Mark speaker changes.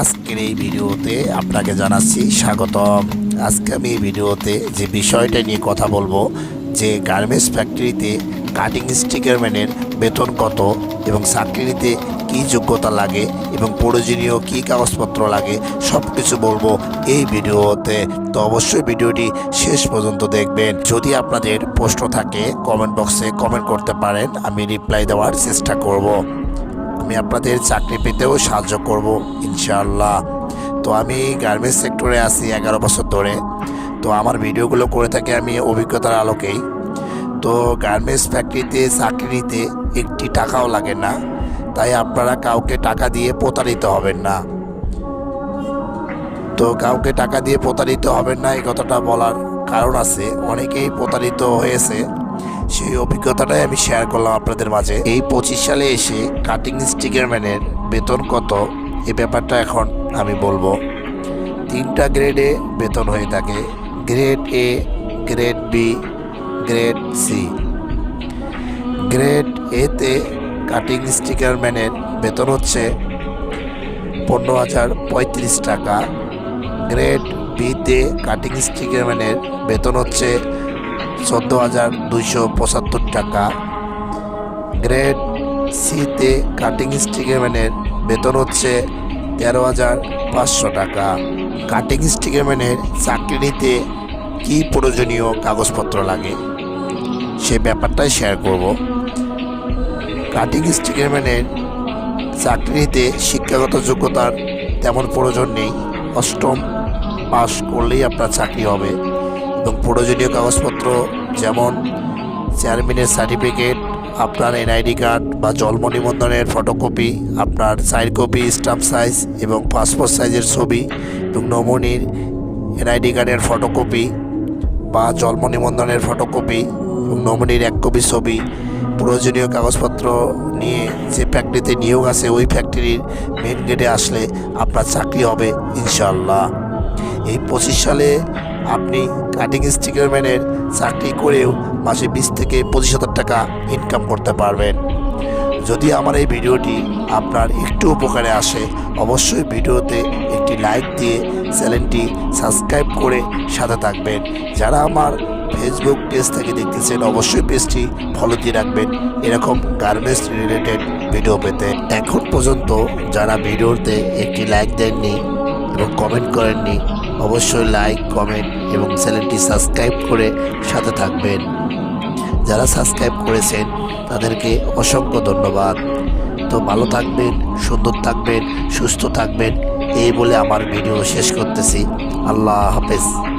Speaker 1: আজকের এই ভিডিওতে আপনাকে জানাচ্ছি স্বাগতম। আজকে আমি এই ভিডিওতে যে বিষয়টা নিয়ে কথা বলব, যে গার্মেন্টস ফ্যাক্টরিতে কাটিং স্টিকার ম্যানের বেতন কত এবং চাকরিতে কী যোগ্যতা লাগে এবং প্রয়োজনীয় কী কাগজপত্র লাগে সব কিছু বলব এই ভিডিওতে। তো অবশ্যই ভিডিওটি শেষ পর্যন্ত দেখবেন। যদি আপনাদের প্রশ্ন থাকে কমেন্ট বক্সে কমেন্ট করতে পারেন, আমি রিপ্লাই দেওয়ার চেষ্টা করব। আমি আপনাদের চাকরি পেতেও সাহায্য করব, ইনশাআল্লাহ। তো আমি গার্মেন্টস সেক্টরে আছি এগারো বছর ধরে। তো আমার ভিডিওগুলো করে থাকি আমি অভিজ্ঞতার আলোকেই। তো গার্মেন্টস ফ্যাক্টরিতে চাকরি নিতে একটি টাকাও লাগে না। তাই আপনারা কাউকে টাকা দিয়ে প্রতারিত হবেন না। তো কাউকে টাকা দিয়ে প্রতারিত হবেন না, এই কথাটা বলার কারণ আছে। অনেকেই প্রতারিত হয়েছে। সেই অভিজ্ঞতাটাই আমি শেয়ার করলাম আপনাদের মাঝে। এই পঁচিশ সালে এসে কাটিং স্টিকার ম্যানের বেতন কত? এ ব্যাপারটা এখন আমি বলব। তিনটা গ্রেডে বেতন হয়ে থাকে। Grade A grade B grade C grade এতে কাটিং স্টিকার ম্যানের বেতন হচ্ছে পনেরো হাজার পঁয়ত্রিশ টাকা। গ্রেড বিতে কাটিং স্টিকার ম্যানের বেতন হচ্ছে চোদ্দ হাজার দুইশো পঁচাত্তর টাকা। গ্রেড সিতে কাটিং স্টিকার ম্যানের বেতন হচ্ছে তেরো হাজার পাঁচশো টাকা। কাটিং স্টিকার ম্যানের চাকরি নিতে কী প্রয়োজনীয় কাগজপত্র লাগে? সে ব্যাপারটাই শেয়ার করব। কাটিং স্টিকার ম্যানের চাকরিতে শিক্ষাগত যোগ্যতার তেমন প্রয়োজন নেই। অষ্টম পাস করলেই আপনার চাকরি হবে। প্রয়োজনীয় কাগজপত্র, যেমন চেয়ারম্যানের সার্টিফিকেট, আপনার এনআইডি কার্ড বা জন্ম নিবন্ধনের ফটোকপি, আপনার সাইড কপি, স্টাম্প সাইজ এবং পাসপোর্ট সাইজের ছবি এবং নমুনির এনআইডি কার্ডের ফটোকপি বা জন্ম নিবন্ধনের ফটোকপি এবং নমুনির এক কপি ছবি। প্রয়োজনীয় কাগজপত্র নিয়ে যে ফ্যাক্টরিতে নিয়োগ আছে, ওই ফ্যাক্টরির মেন গেটে আসলে আপনার চাকরি হবে ইনশাল্লাহ এই পঁচিশ সালে আপনি কাটিং স্টিকার ম্যানের চাকরি করেও মাসে বিশ থেকে পঁচিশ হাজার টাকা ইনকাম করতে পারবেন। যদি আমার এই ভিডিওটি আপনার একটু উপকারে আসে, অবশ্যই ভিডিওতে একটি লাইক দিয়ে চ্যানেলটি সাবস্ক্রাইব করে সাথে থাকবেন। যারা আমার ফেসবুক পেজ থেকে দেখতেছেন, অবশ্যই পেজটি ফলো দিয়ে রাখবেন। এরকম গার্মেন্টস রিলেটেড ভিডিও পেতে। এখন পর্যন্ত যারা ভিডিওতে একটি লাইক দেননি এবং কমেন্ট করেননি অবশ্যই লাইক কমেন্ট এবং চ্যানেলটি সাবস্ক্রাইব করে সাথে থাকবেন। যারা সাবস্ক্রাইব করেছেন, তাদেরকে অসংখ্য ধন্যবাদ। তো ভালো থাকবেন, সুন্দর থাকবেন, সুস্থ থাকবেন, এই বলে আমার ভিডিও শেষ করতেছি। আল্লাহ হাফেজ।